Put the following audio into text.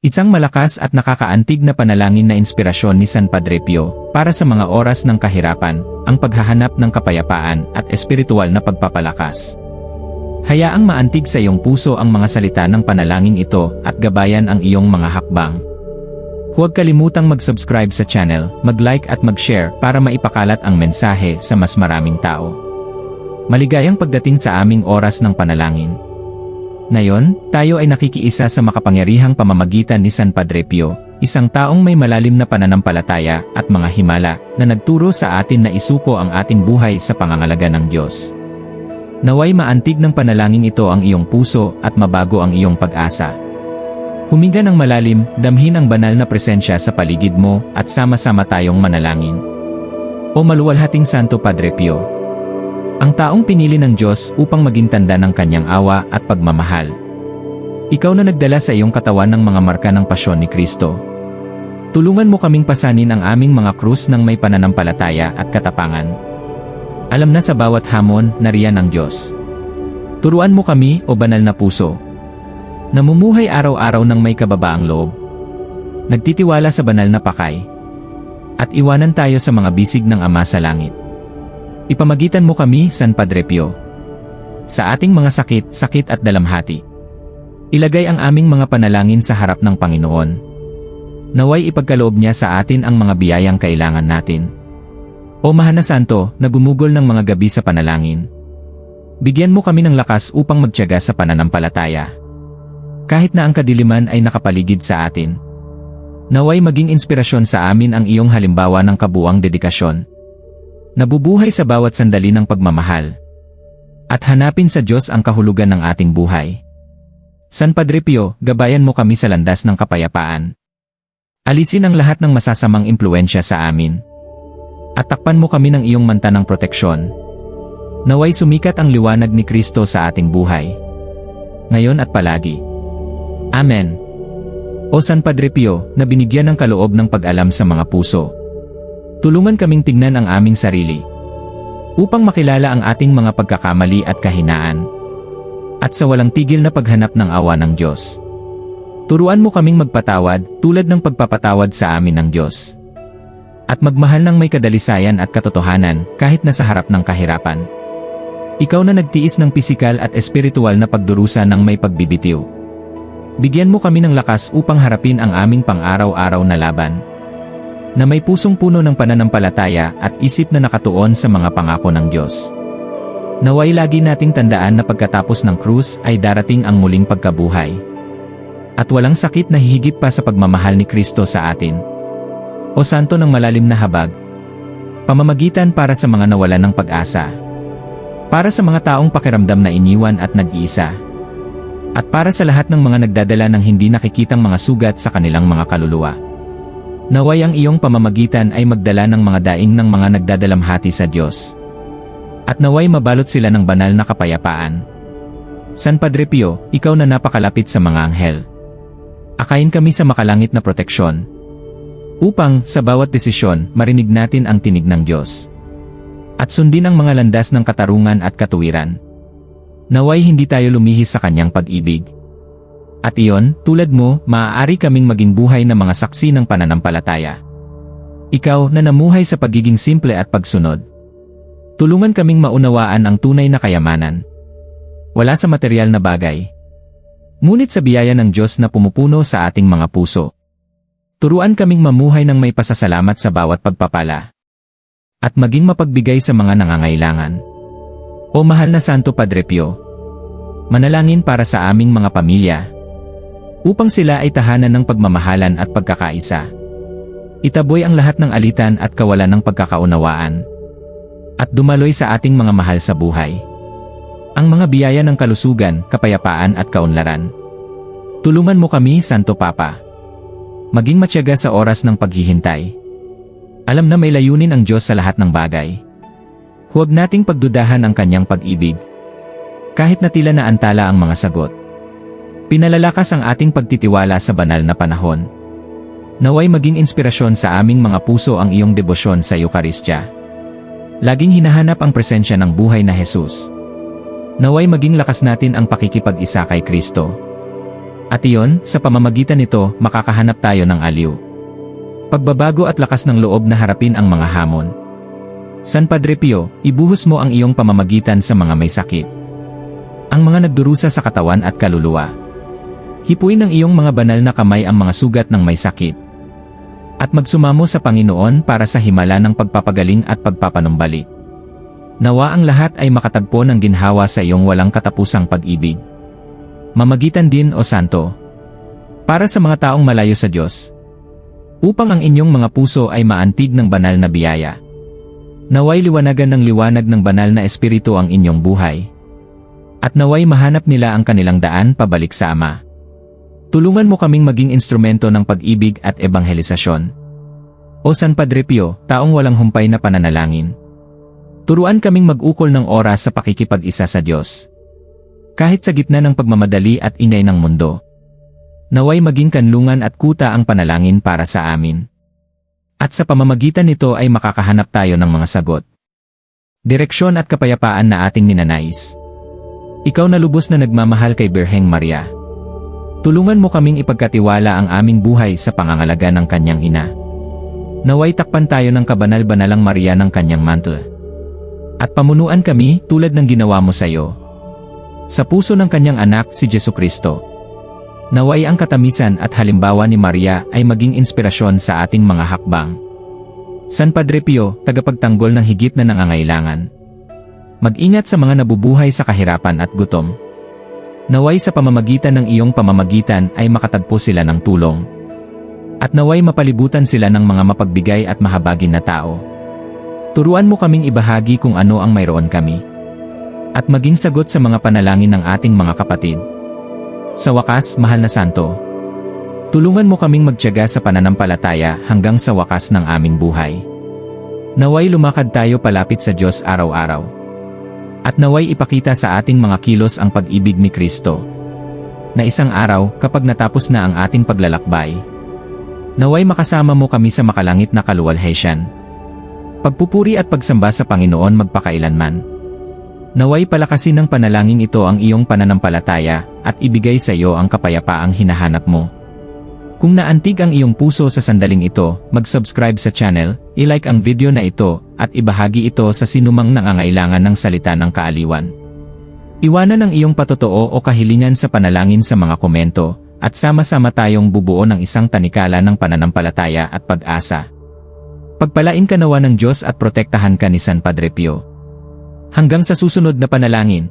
Isang malakas at nakakaantig na panalangin na inspirasyon ni San Padre Pio para sa mga oras ng kahirapan, ang paghahanap ng kapayapaan at espiritual na pagpapalakas. Hayaang maantig sa iyong puso ang mga salita ng panalangin ito at gabayan ang iyong mga hakbang. Huwag kalimutang mag-subscribe sa channel, mag-like at mag-share para maipakalat ang mensahe sa mas maraming tao. Maligayang pagdating sa aming oras ng panalangin. Ngayon, tayo ay nakikiisa sa makapangyarihang pamamagitan ni San Padre Pio, isang taong may malalim na pananampalataya at mga himala na nagturo sa atin na isuko ang ating buhay sa pangangalaga ng Diyos. Naway maantig ng panalangin ito ang iyong puso at mabago ang iyong pag-asa. Huminga ng malalim, damhin ang banal na presensya sa paligid mo at sama-sama tayong manalangin. O maluwalhating Santo Padre Pio, ang taong pinili ng Diyos upang maging tanda ng kanyang awa at pagmamahal. Ikaw na nagdala sa iyong katawan ng mga marka ng pasyon ni Kristo. Tulungan mo kaming pasanin ang aming mga krus ng may pananampalataya at katapangan. Alam na sa bawat hamon, nariyan ang Diyos. Turuan mo kami, o banal na puso. Namumuhay araw-araw ng may kababaang loob. Nagtitiwala sa banal na pakay. At iwanan tayo sa mga bisig ng Ama sa Langit. Ipamagitan mo kami, San Padre Pio. Sa ating mga sakit, sakit at dalamhati. Ilagay ang aming mga panalangin sa harap ng Panginoon. Naway ipagkaloob niya sa atin ang mga biyayang kailangan natin. O Mahal na Santo, na gumugol ng mga gabi sa panalangin. Bigyan mo kami ng lakas upang magtiyaga sa pananampalataya. Kahit na ang kadiliman ay nakapaligid sa atin. Naway maging inspirasyon sa amin ang iyong halimbawa ng kabuang dedikasyon. Nabubuhay sa bawat sandali ng pagmamahal. At hanapin sa Diyos ang kahulugan ng ating buhay. San Padre Pio, gabayan mo kami sa landas ng kapayapaan. Alisin ang lahat ng masasamang impluensya sa amin. At takpan mo kami ng iyong manta ng proteksyon. Naway sumikat ang liwanag ni Kristo sa ating buhay. Ngayon at palagi. Amen. O San Padre Pio, na binigyan ng kaloob ng pag-alam sa mga puso. Tulungan kaming tignan ang aming sarili. Upang makilala ang ating mga pagkakamali at kahinaan. At sa walang tigil na paghanap ng awa ng Diyos. Turuan mo kaming magpatawad tulad ng pagpapatawad sa amin ng Diyos. At magmahal ng may kadalisayan at katotohanan kahit nasa harap ng kahirapan. Ikaw na nagtiis ng pisikal at espiritual na pagdurusa ng may pagbibitiw. Bigyan mo kami ng lakas upang harapin ang aming pang-araw-araw na laban na may pusong puno ng pananampalataya at isip na nakatuon sa mga pangako ng Diyos. Naway lagi nating tandaan na pagkatapos ng krus ay darating ang muling pagkabuhay. At walang sakit na hihigit pa sa pagmamahal ni Kristo sa atin. O santo ng malalim na habag, pamamagitan para sa mga nawalan ng pag-asa. Para sa mga taong pakiramdam na iniwan at nag-iisa. At para sa lahat ng mga nagdadala ng hindi nakikitang mga sugat sa kanilang mga kaluluwa. Naway ang iyong pamamagitan ay magdala ng mga daing ng mga nagdadalamhati sa Diyos. At naway mabalot sila ng banal na kapayapaan. San Padre Pio, ikaw na napakalapit sa mga anghel. Akayin kami sa makalangit na proteksyon. Upang, sa bawat desisyon, marinig natin ang tinig ng Diyos. At sundin ang mga landas ng katarungan at katuwiran. Naway hindi tayo lumihis sa kanyang pag-ibig. At iyon, tulad mo, maaari kaming maging buhay na mga saksi ng pananampalataya. Ikaw na namuhay sa pagiging simple at pagsunod. Tulungan kaming maunawaan ang tunay na kayamanan. Wala sa material na bagay. Ngunit sa biyaya ng Diyos na pumupuno sa ating mga puso. Turuan kaming mamuhay ng may pasasalamat sa bawat pagpapala. At maging mapagbigay sa mga nangangailangan. O mahal na Santo Padre Pio, manalangin para sa aming mga pamilya, upang sila ay tahanan ng pagmamahalan at pagkakaisa. Itaboy ang lahat ng alitan at kawalan ng pagkakaunawaan. At dumaloy sa ating mga mahal sa buhay. Ang mga biyaya ng kalusugan, kapayapaan at kaunlaran. Tulungan mo kami, Santo Papa. Maging matyaga sa oras ng paghihintay. Alam na may layunin ang Diyos sa lahat ng bagay. Huwag nating pagdudahan ang kanyang pag-ibig. Kahit na tila na antala ang mga sagot. Pinalalakas ang ating pagtitiwala sa banal na panahon. Naway maging inspirasyon sa aming mga puso ang iyong debosyon sa Eukaristya. Laging hinahanap ang presensya ng buhay na Jesus. Naway maging lakas natin ang pakikipag-isa kay Kristo. At iyon, sa pamamagitan nito, makakahanap tayo ng aliw. Pagbabago at lakas ng loob na harapin ang mga hamon. San Padre Pio, ibuhos mo ang iyong pamamagitan sa mga may sakit. Ang mga nagdurusa sa katawan at kaluluwa. Hipuin ng iyong mga banal na kamay ang mga sugat ng may sakit. At magsumamo sa Panginoon para sa himala ng pagpapagaling at pagpapanumbalik. Nawa ang lahat ay makatagpo ng ginhawa sa iyong walang katapusang pag-ibig. Mamagitan din o Santo. Para sa mga taong malayo sa Diyos. Upang ang inyong mga puso ay maantig ng banal na biyaya. Naway liwanagan ng liwanag ng banal na espiritu ang inyong buhay. At naway mahanap nila ang kanilang daan pabalik sa Ama. Tulungan mo kaming maging instrumento ng pag-ibig at ebanghelisasyon. O San Padre Pio, taong walang humpay na pananalangin. Turuan kaming mag-ukol ng oras sa pakikipag-isa sa Diyos. Kahit sa gitna ng pagmamadali at ingay ng mundo. Naway maging kanlungan at kuta ang panalangin para sa amin. At sa pamamagitan nito ay makakahanap tayo ng mga sagot. Direksyon at kapayapaan na ating ninanais. Ikaw na lubos na nagmamahal kay Birheng Maria. Tulungan mo kaming ipagkatiwala ang aming buhay sa pangangalaga ng kanyang ina. Naway takpan tayo ng kabanal-banalang Maria ng kanyang mantle. At pamunuan kami tulad ng ginawa mo sa iyo. Sa puso ng kanyang anak si Jesu Kristo. Naway ang katamisan at halimbawa ni Maria ay maging inspirasyon sa ating mga hakbang. San Padre Pio, tagapagtanggol ng higit na nangangailangan. Mag-ingat sa mga nabubuhay sa kahirapan at gutom. Naway sa pamamagitan ng iyong pamamagitan ay makatagpo sila ng tulong. At naway mapalibutan sila ng mga mapagbigay at mahabagin na tao. Turuan mo kaming ibahagi kung ano ang mayroon kami. At maging sagot sa mga panalangin ng ating mga kapatid. Sa wakas, mahal na santo. Tulungan mo kaming magtiyaga sa pananampalataya hanggang sa wakas ng aming buhay. Naway lumakad tayo palapit sa Diyos araw-araw. At naway ipakita sa ating mga kilos ang pag-ibig ni Kristo. Na isang araw, kapag natapos na ang ating paglalakbay, naway makasama mo kami sa makalangit na kaluwalhatian. Pagpupuri at pagsamba sa Panginoon magpakailanman. Naway palakasin ng panalangin ito ang iyong pananampalataya at ibigay sa iyo ang kapayapaang hinahanap mo. Kung naantig ang iyong puso sa sandaling ito, mag-subscribe sa channel, i-like ang video na ito, at ibahagi ito sa sinumang nangangailangan ng salita ng kaaliwan. Iwanan ang iyong patotoo o kahilingan sa panalangin sa mga komento, at sama-sama tayong bubuo ng isang tanikala ng pananampalataya at pag-asa. Pagpalain ka nawa ng Diyos at protektahan ka ni San Padre Pio. Hanggang sa susunod na panalangin,